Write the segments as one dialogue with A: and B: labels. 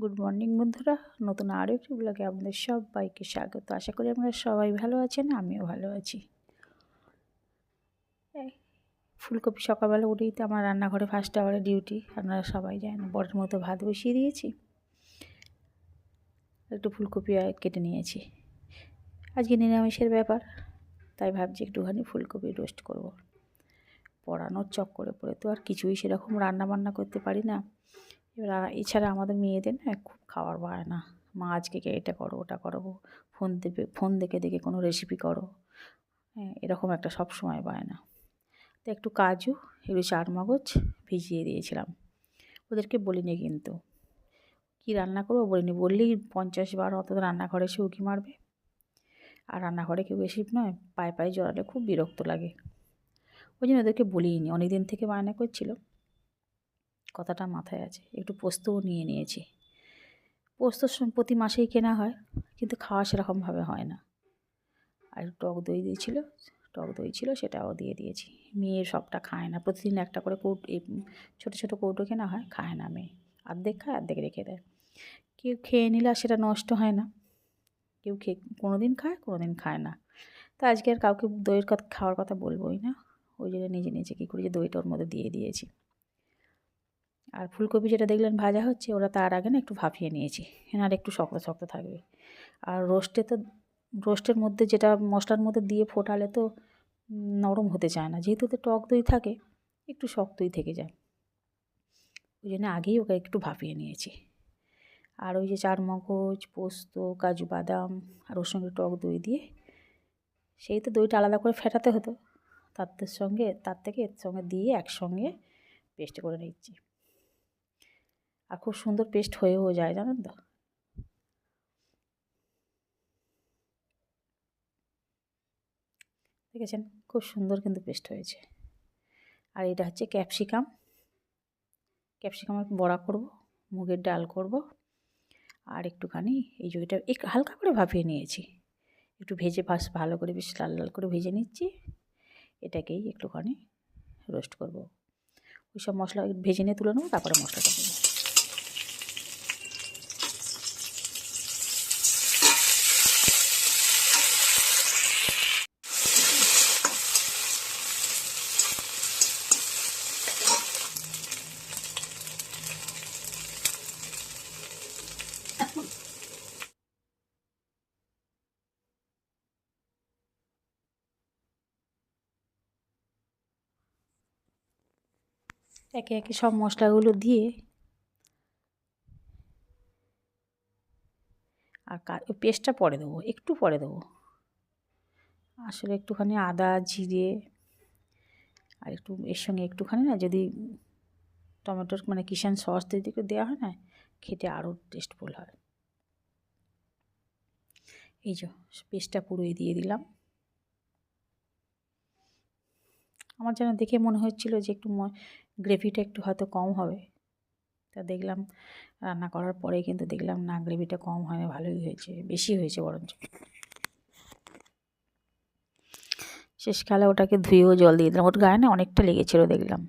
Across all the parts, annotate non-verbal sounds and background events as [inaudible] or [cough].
A: Good morning বন্ধুরা। নতুন আরও একটি ব্লগে আপনাদের সবাইকে স্বাগত। আশা করি আপনারা সবাই ভালো আছেন, আমিও ভালো আছি। ফুলকপি সকালবেলা উঠেই তো আমার রান্নাঘরে ফার্স্ট আওয়ারে ডিউটি আপনারা সবাই জানেন বড়ের মতো ভাত বসিয়ে দিয়েছি। একটু ফুলকপি কেটে নিয়েছি। আজকে নিরামিষের ব্যাপার, তাই ভাবছি একটুখানি ফুলকপি রোস্ট করব। পড়ানোর চক্করে পড়ে তো আর কিছুই সেরকম রান্না বান্না করতে পারি না। এবার এছাড়া আমাদের মেয়েদের না খুব খাওয়ার বায়না মা আজকে এটা করো, ওটা করো ফোন দেবে, ফোন দেখে দেখে কোনো রেসিপি করো। হ্যাঁ এরকম একটা সব সময় বায়না তো একটু কাজু, একটু চারমগজ ভিজিয়ে দিয়েছিলাম। ওদেরকে বলিনি কিন্তু। কী রান্না করব বলিনি, বললেই পঞ্চাশ বার অত রান্নাঘরে এসে উকি মারবে। আর রান্নাঘরে কেউ বেশি নয়, পায়ে পায়ে জড়ালে খুব বিরক্ত লাগে। ওই জন্য ওদেরকে বলিনি অনেক দিন থেকে বায়না করছিল। কথাটা মাথায় আছে। একটু পোস্তও নিয়ে নিয়েছি। পোস্ত প্রতি মাসেই কেনা হয়, কিন্তু খাওয়া সেরকমভাবে হয় না। আর টক দই দিয়েছিল, টক দই ছিল, সেটাও দিয়ে দিয়েছি। মেয়ে সবটা খায় না, প্রতিদিন একটা করে কৌট ছোটো ছোটো কৌটো কেনা হয়, খায় না মেয়ে। অর্ধেক খায় অর্ধেক রেখে দেয়। কেউ খেয়ে নিলে সেটা নষ্ট হয় না। কেউ খেয়ে কোনো দিন খায় কোনো দিন খায় না। তা আজকে আর কাউকে দইয়ের কথা, খাওয়ার কথা বলবোই না। ওই জন্য নিজে নিজে কী করেছি দইটা ওর মধ্যে দিয়ে দিয়েছি। আর ফুলকপি যেটা দেখলেন ভাজা হচ্ছে ওরা তার আগে না একটু ভাপিয়ে নিয়েছি। আর একটু শক্ত শক্ত থাকবে। আর রোস্টে তো, রোস্টের মধ্যে যেটা মশলার মধ্যে দিয়ে ফোটালে তো নরম হতে চায় না। যেহেতু তো টক দই থাকে, একটু শক্তই থেকে যায়। ওই জন্য আগেই ওকে একটু ভাপিয়ে নিয়েছি। আর ওই যে চারমগজ পোস্ত, কাজু বাদাম আর ওর সঙ্গে টক দই দিয়ে, সেই তো দইটা আলাদা করে ফেটাতে হতো। তার সঙ্গে, তার থেকে এর সঙ্গে দিয়ে একসঙ্গে পেস্ট করে নিচ্ছি। আর খুব সুন্দর পেস্ট হয়েও যায়, জানেন তো? দেখেছেন? খুব সুন্দর কিন্তু পেস্ট হয়েছে। আর এটা হচ্ছে ক্যাপসিকাম। ক্যাপসিকামের বড়া করব, মুগের ডাল করব, আর একটুখানি এই যে এটা একটু হালকা করে ভাপিয়ে নিয়েছি। একটু ভেজে ভাস ভালো করে বেশ লাল লাল করে ভেজে নিচ্ছি। এটাকেই একটুখানি রোস্ট করব। ওই সব মশলা ভেজে নিয়ে তুলে নেব, তারপরে মশলাটা দেবো একে একে সব মশলাগুলো দিয়ে আর পেস্টটা পরে দেবো, একটু পরে দেবো। আসলে একটুখানি আদা, জিরে আর একটু এর সঙ্গে একটুখানি না যদি টমেটোর মানে কিষান সস যদি একটু দেওয়া হয় না, খেতে আরও টেস্টফুল হয়। এই যে পেস্টটা পুরোই দিয়ে দিলাম। আমার যেন দেখে মনে হচ্ছিল যে একটু গ্রেভিটা একটু হয়তো কম হবে। তা দেখলাম রান্না করার পরে কিন্তু দেখলাম, না, গ্রেভিটা কম হয় ভালোই হয়েছে, বেশি হয়েছে বরঞ্চ। শেষকালে ওটাকে ধুয়েও জল দিয়ে দিলাম। ওর গায়ে না অনেকটা লেগেছিলো দেখলাম।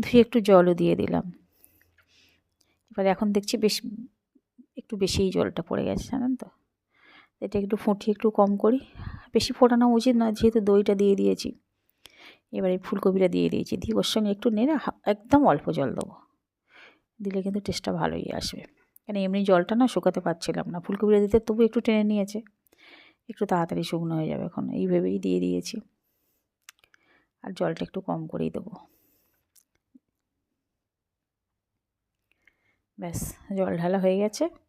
A: ধুয়ে একটু জলও দিয়ে দিলাম। এবার এখন দেখছি বেশ, একটু বেশিই জলটা পড়ে গেছে, জানেন তো? এটা একটু ফুটিয়ে একটু কম করি। বেশি ফোটানো উচিত নয়, যেহেতু দইটা দিয়ে দিয়েছি। এবারে ফুলকপিটা দিয়ে দিয়েছি। দিয়ে ওর সঙ্গে একটু নেড়ে একদম অল্প জল দেবো। দিলে কিন্তু টেস্টটা ভালোই আসবে। কেন এমনি জলটা না শুকাতে পারছিলাম না। ফুলকপিটা দিতে তবু একটু টেনে নিয়েছে। একটু তাড়াতাড়ি শুকনো হয়ে যাবে এখন। এই ভেবেই দিয়ে দিয়েছি। আর জলটা একটু কম করেই দেবো। ব্যাস, জল ঢালা হয়ে গেছে।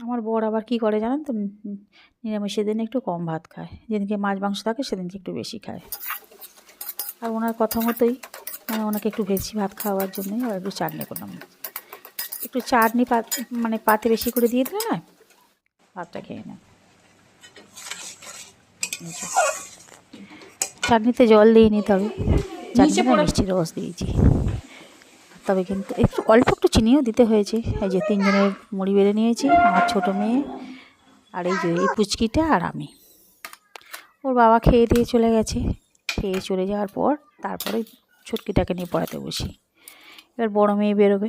A: আমার বর আবার কী করে জানেন তো? উম, নিরামিষের দিন একটু কম ভাত খায়। যেদিনকে মাছ মাংস থাকে সেদিনকে একটু বেশি খায়। আর ওনার কথা মতোই মানে ওনাকে একটু বেশি ভাত খাওয়ার জন্যই আর একটু চাটনি করলাম। একটু চাটনি পাত মানে পাতে বেশি করে দিয়ে দিলে না ভাতটা খেয়ে নেয়। চাটনিতে জল দিয়ে নিতে হবে। চাটনিতে মিষ্টি রস দিয়েছি। তবে কিন্তু একটু অল্প চিনিও দিতে হয়েছে। এই যে তিনজনের মুড়ি বেড়ে নিয়েছি, আমার ছোটো মেয়ে আর এই যে এই পুচকিটা আর আমি। ওর বাবা খেয়ে দিয়ে চলে গেছে। খেয়ে চলে যাওয়ার পর তারপরে ছুটকিটাকে নিয়ে পড়াতে বসি। এবার বড় মেয়ে বেরোবে।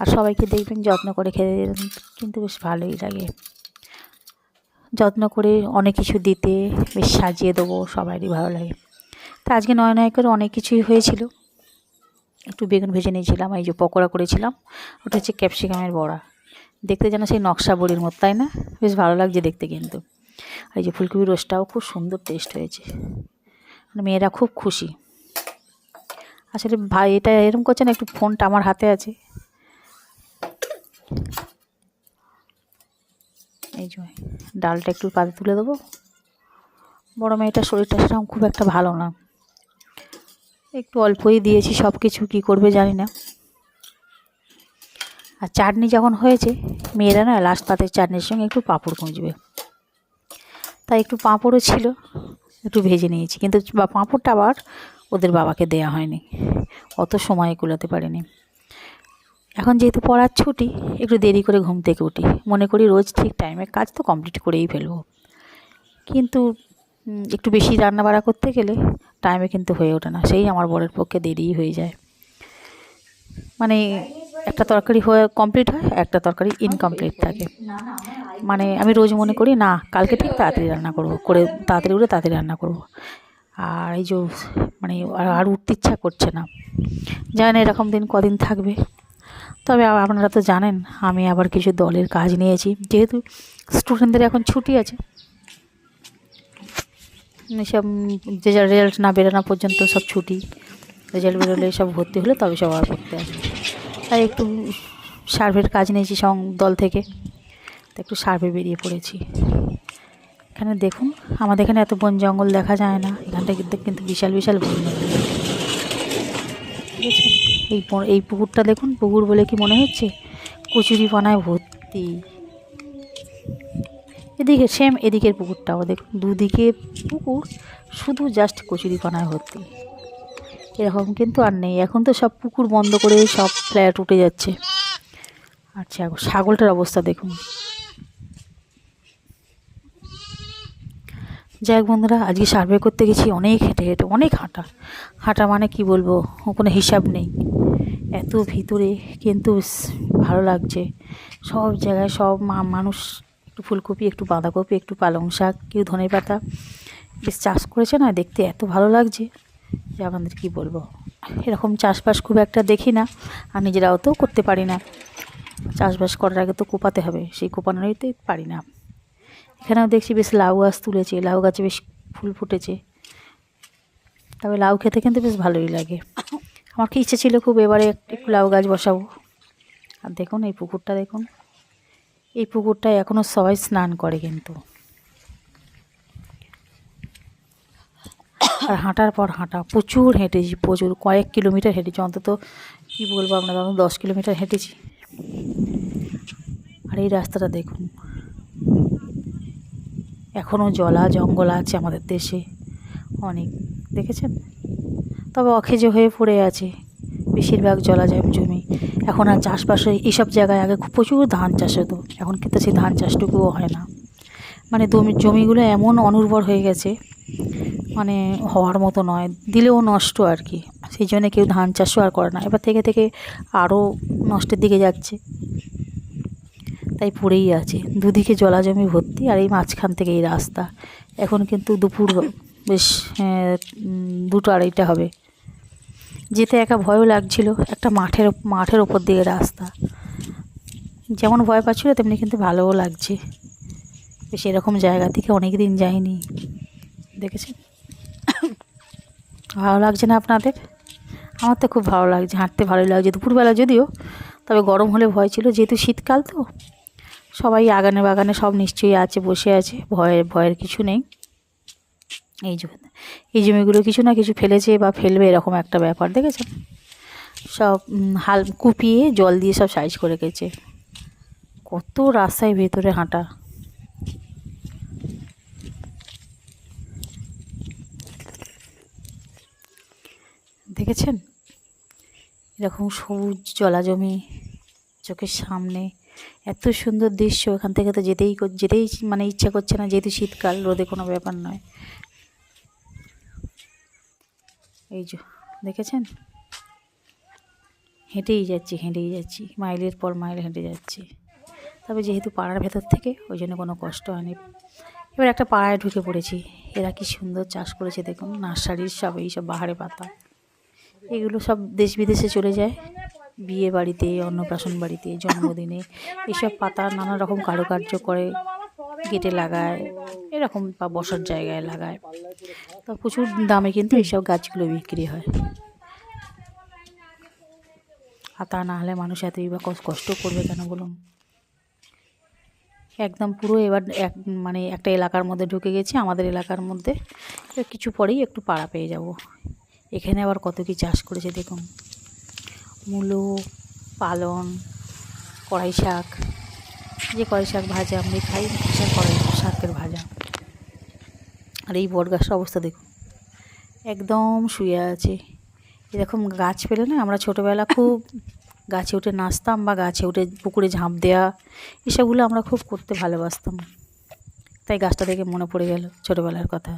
A: আর সবাইকে দেখবেন যত্ন করে খেতে দেবেন। কিন্তু বেশ ভালোই লাগে। যত্ন করে অনেক কিছু দিতে, বেশ সাজিয়ে দেবো, সবারই ভালো লাগে। তা আজকে নয় নয় করে অনেক কিছুই হয়েছিল। একটু বেগুন ভেজে নিয়েছিলাম, এই যে পকোড়া করেছিলাম। ওটা হচ্ছে ক্যাপসিকামের বড়া। দেখতে যেন সেই নকশা বড়ির মতো, তাই না? বেশ ভালো লাগছে দেখতে কিন্তু। এই যে ফুলকপি রোস্টটাও খুব সুন্দর টেস্ট হয়েছে। মানে মেয়েরা খুব খুশি। আসলে ভাই, এটা এরকম করছে না, একটু ফোনটা আমার হাতে আছে। এই যে ডালটা একটু পাতে তুলে দেবো। বড় মেয়েটার শরীরটা সেরকম খুব একটা ভালো না। একটু অল্পই দিয়েছি সব কিছু কী করবে জানি না। আর চাটনি যখন হয়েছে, মেয়েরা না লাস্ট পাতের চাটনির সঙ্গে একটু পাঁপড় খুঁজবে তাই একটু পাঁপড়ও ছিল, একটু ভেজে নিয়েছি, কিন্তু পাঁপড়টা আবার ওদের বাবাকে দেয়া হয়নি। অত সময় কুলাতে পারিনি। এখন যেহেতু পড়ার ছুটি, একটু দেরি করে ঘুম থেকে উঠি। মনে করি রোজ ঠিক টাইমে কাজ তো কমপ্লিট করেই ফেলব। কিন্তু একটু বেশি রান্না বাড়া করতে গেলে টাইমে কিন্তু হয়ে ওঠে না। সেই আমার বরের পক্ষে দেরিই হয়ে যায়। মানে একটা তরকারি হয়ে কমপ্লিট হয়, একটা তরকারি ইনকমপ্লিট থাকে। মানে আমি রোজ মনে করি, না, কালকে ঠিক তাড়াতাড়ি রান্না করব। করে তাড়াতাড়ি উঠে তাড়াতাড়ি রান্না করব। আর এই যে মানে আর- উঠতে ইচ্ছা করছে না। জানেন এরকম দিন কদিন থাকবে। তবে আপনারা তো জানেন, আমি আবার কিছু দলের কাজ নিয়েছি। যেহেতু স্টুডেন্টদের এখন ছুটি আছে সব যে যার রেজাল্ট না বেরোনো পর্যন্ত সব ছুটি। রেজাল্ট বেরোলে সব ভর্তি হলে তবে সব আর পড়তে আসবে। তাই একটু সার্ভের কাজ নিয়েছি সং, দল থেকে। তো একটু সার্ভে বেরিয়ে পড়েছি। এখানে দেখুন, আমাদের এখানে এত বন জঙ্গল দেখা যায় না। এখানটা কিন্তু কিন্তু বিশাল বিশাল বন এই এই পুকুরটা দেখুন, পুকুর বলে কি মনে হচ্ছে? কচুরি পানায় ভর্তি। এদিকে সেম এদিকের পুকুরটাও, দেখুন, দুদিকে পুকুর, শুধু জাস্ট কচুরি পানায় ভর্তি। এরকম কিন্তু আর নেই। এখন তো সব পুকুর বন্ধ করে সব ফ্ল্যাট উঠে যাচ্ছে। আচ্ছা ছাগলটার অবস্থা দেখুন। যাই বন্ধুরা, আজকে সার্ভে করতে গেছি, অনেক হেঁটে হেঁটে, অনেক হাঁটা। হাঁটা মানে কি বলব? কোনো হিসাব নেই। এত ভিতরে কিন্তু ভালো লাগছে। সব জায়গায় সব মানুষ একটু ফুলকপি, একটু বাঁধাকপি, একটু পালং শাক, কেউ ধনে পাতা। বেশ চাষ করেছে না? দেখতে এত ভালো লাগছে যে আপনাদের কী বলব? এরকম চাষবাস খুব একটা দেখি না। আর নিজেরাও তো করতে পারি না। চাষবাস করার আগে তো কোপাতে হবে। সেই কোপানোরইতে পারি না। এখানেও দেখছি বেশ লাউ গাছ তুলেছে। লাউ গাছে বেশ ফুল ফুটেছে। তবে লাউ খেতে কিন্তু বেশ ভালোই লাগে। আমার কি ইচ্ছে ছিল খুব এবারে একটু লাউ গাছ বসাবো। আর দেখুন, এই পুকুরটা দেখুন। এই পুকুরটায় এখনও সবাই স্নান করে কিন্তু। আর হাঁটার পর হাঁটা, প্রচুর হেঁটেছি, প্রচুর। কয়েক কিলোমিটার হেঁটেছি, অন্তত কী বলব আপনারা আমি দশ কিলোমিটার হেঁটেছি। আর এই রাস্তাটা দেখুন এখনও জলা জঙ্গল আছে আমাদের দেশে, অনেক, দেখেছেন? তবে অখেজ হয়ে পড়ে আছে, বেশিরভাগ জলাজয় জমি। এখন আর চাষবাস হয় এইসব জায়গায় আগে খুব প্রচুর ধান চাষ হতো। এখন কিন্তু সেই ধান চাষটুকুও হয় না। মানে জমিগুলো এমন অনুর্বর হয়ে গেছে মানে হওয়ার মতো নয়, দিলেও নষ্ট আর কি। সেই জন্য কেউ ধান চাষও আর করে না। এবার থেকে থেকে আরও নষ্টের দিকে যাচ্ছে। তাই পড়েই আছে। দুদিকে জলা জমি ভর্তি আর এই মাঝখান থেকে এই রাস্তা। এখন কিন্তু দুপুর বেশ দুটো আড়াইটা হবে। যেতে একা ভয়ও লাগছিল একটা মাঠের মাঠের ওপর দিয়ে রাস্তা। যেমন ভয় পাচ্ছিল, তেমনি কিন্তু ভালোও লাগছে। বেশ এরকম জায়গা থেকে অনেক দিন যাইনি। দেখেছেন? ভালো লাগছে না আপনাদের? আমার তো খুব ভালো লাগছে, হাঁটতে ভালোই লাগছে। দুপুরবেলা যদিও, তবে গরম হলে ভয় ছিল। যেহেতু শীতকাল তো, সবাই আগানে বাগানে সব নিশ্চয়ই আছে, বসে আছে ভয়ের ভয়ের কিছু নেই। এই যে, এই জমিগুলো কিছু না কিছু ফেলেছে বা ফেলবে, এরকম একটা ব্যাপার, দেখেছেন? সব হাল কুপিয়ে জল দিয়ে সব সাইজ করে গেছে। কত রাস্তায় ভেতরে হাঁটা। দেখেছেন? এরকম সবুজ জলা জমি চোখের সামনে, এত সুন্দর দৃশ্য। এখান থেকে তো যেতেই যেতেই মানে ইচ্ছা করছে না, যেহেতু শীতকাল, রোদে কোনো ব্যাপার নয়। এই যে, দেখেছেন? হেঁটেই যাচ্ছি হেঁটেই যাচ্ছি। মাইলের পর মাইল হেঁটে যাচ্ছি। তবে যেহেতু পাড়ার ভেতর থেকে, ওই জন্য কোনো কষ্ট হয়নি। এবার একটা পাড়ায় ঢুকে পড়েছি। এরা কি সুন্দর চাষ করেছে দেখুন। নার্সারির সব এইসব বাহারে পাতা। এগুলো সব দেশ বিদেশে চলে যায়। বিয়ে বাড়িতে, অন্নপ্রাশন বাড়িতে, জন্মদিনে এইসব পাতা নানা রকম কারুকার্য করে, গেটে লাগায়। এরকম বা বসার জায়গায় লাগায়। তো প্রচুর দামে কিন্তু এইসব গাছগুলো বিক্রি হয়। আর তা না হলে মানুষ এতই বা কষ্ট করবে কেন বলুন? একদম পুরো এবার এক মানে একটা এলাকার মধ্যে ঢুকে গেছি, আমাদের এলাকার মধ্যে। কিছু পরেই একটু পাড়া পেয়ে যাব। এখানে আবার কত কি চাষ করেছে দেখুন। মূলো পালন কড়াই শাক, যে কড়াই শাক ভাজা আমরা খাই, সে কড়াই শাকের ভাজা। আর এই বট গাছটার অবস্থা দেখুন। একদম শুয়ে আছে। এরকম গাছ পেলে না আমরা ছোটোবেলা খুব [laughs] গাছে উঠে নাচতাম বা গাছে উঠে পুকুরে ঝাঁপ দেওয়া এসবগুলো আমরা খুব করতে ভালোবাসতাম। তাই গাছটা দেখে মনে পড়ে গেল ছোটোবেলার কথা।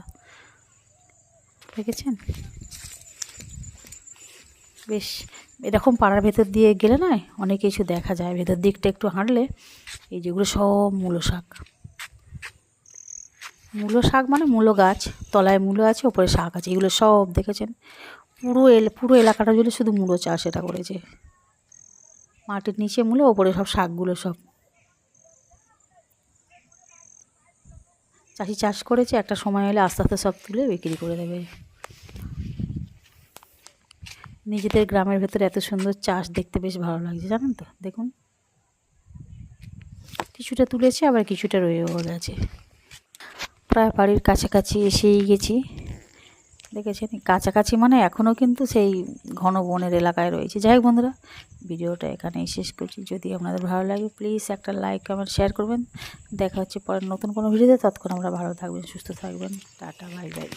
A: দেখেছেন? বেশ, এরকম পাড়ার ভেতর দিয়ে গেলে না অনেক কিছু দেখা যায়। ভেতর দিকটা একটু হাঁটলে এই যেগুলো সব মূল শাক। মূলো শাক মানে মূলো গাছ, তলায় মূলো আছে, ওপরে শাক আছে, এগুলো সব দেখেছেন? পুরো এল, পুরো এলাকাটা জুড়ে শুধু মূলো চাষ এটা করেছে। মাটির নিচে মূলো, ওপরে সব শাকগুলো সব। চাষি চাষ করেছে, একটা সময় হলে আস্তে আস্তে সব তুলে বিক্রি করে দেবে। নিজেদের গ্রামের ভেতরে এত সুন্দর চাষ দেখতে বেশ ভালো লাগছে, জানেন তো? দেখুন। কিছুটা তুলেছে, আবার কিছুটা রয়েও গেছে। প্রায় বাড়ির কাছাকাছি এসেই গেছি। দেখেছেন? কাছাকাছি মানে এখনও কিন্তু সেই ঘন বনের এলাকায় রয়েছে। যাই হোক বন্ধুরা, ভিডিওটা এখানেই শেষ করছি। যদি আপনাদের ভালো লাগে প্লিজ একটা লাইক কমেন্ট শেয়ার করবেন। দেখা হচ্ছে পরে নতুন কোনো ভিডিওতে। তৎক্ষণ আমরা ভালো থাকবেন, সুস্থ থাকবেন। Tata bye bye